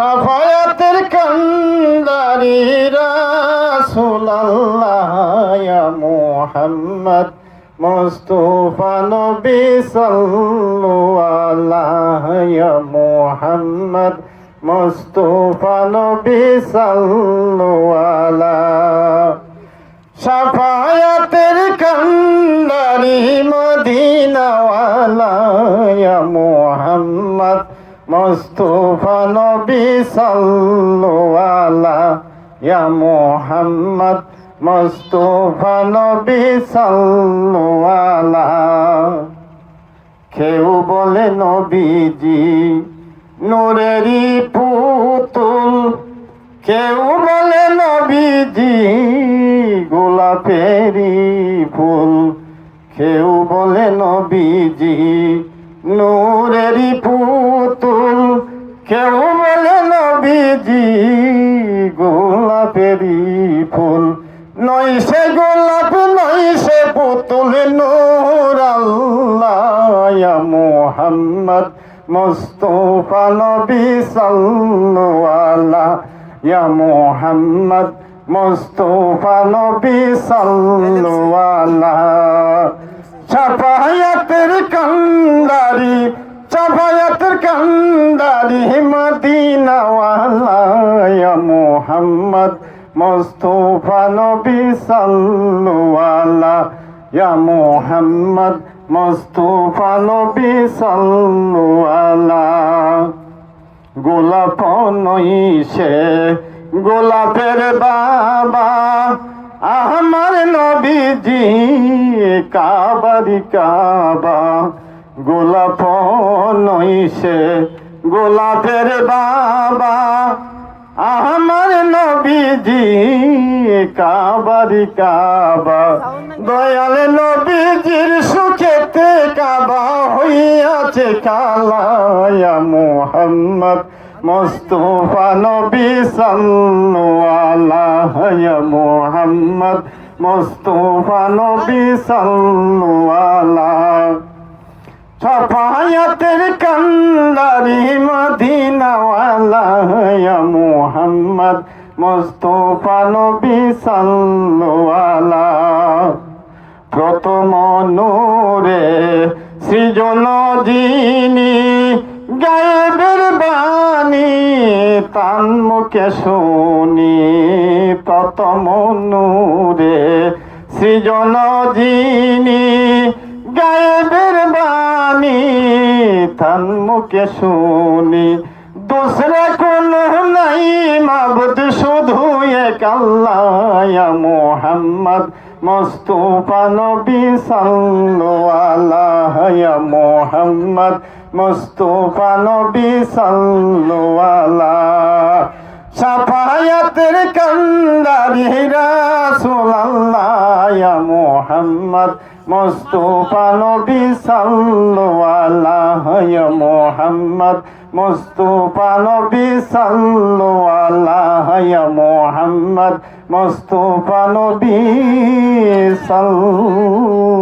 সাফায়াতের কান্দারি রাসূলুল্লাহ মুহাম্মদ মুস্তাফা নবী সাল্লাল্লাহ ইয়া মুহাম্মদ মুস্তাফা নবী ইয়া মুহাম্মদ মুস্তাফা নবী সাল্লাল্লাহ ইয়া মুহাম্মদ, মুস্তাফা নবী সাল্লাল্লাহ কেউ বলে নবীজি, নূরেরই পুতুল। কেউ বলে নবীজি, গোলাপেরই ফুল। কেউ বলে নবীজি নূরেরই পুতুল। কেউ বলে, নবীজি, গোলাপেরই ফুল। নই সে গোলাপ নই সে পুতুল, নূর আল্লাহ মোহাম্মদ মুস্তফা নবী সাল্লাল্লাহ ইয়া মোহাম্মদ মুস্তফা নবী সাফায়াতের কান্দারি সাফায়াতের কান্দারি মদিনাওয়ালা মোহাম্মদ মুস্তফা নবী সাল্লাল্লাহ ইয়া মোহাম্মদ মুস্তফা নবী গোলাপ নইছে, গোলাপের বাবা, আমার নবীজি কাবারি কাবা। গোলাপ নইছে গোলাপের বাবা, আমার নবীজি, কাবারি কাবা। দয়াল নবীজির সুখেতে কাবা হইয়াছে কালায়া মোহাম্মদ। মুস্তফা নবী ইয়া মোহাম্মদ। মুস্তফা নবী সাল্লাল্লাহ সফায়াতের কান্দারি মদিনাওয়ালা মুহাম্মদ মুস্তফা নবী সাল্লাল্লাহ প্রথম নূরে সৃজন যিনি গায়েবের বাণী তান মুখে শুনি। প্রথম নূরে সৃজন যিনি তান মুখে শুনি। দুসরা কোন নাই, মাবুদ শুধু এক মোহাম্মদ, মুস্তফা নবী ইয়া মোহাম্মদ, মুস্তফা নবী সাল্লাল্লাহ সাফায়াতের কান্দারি রাসূলুল্লাহ। ইয়া মোহাম্মদ মুস্তফা নবী সাল্লাল্লাহ ইয়া মোহাম্মদ মুস্তফা নবী সাল্লাল্লাহ ইয়া মোহাম্মদ মুস্তফা নবী সাল্লাল্লাহ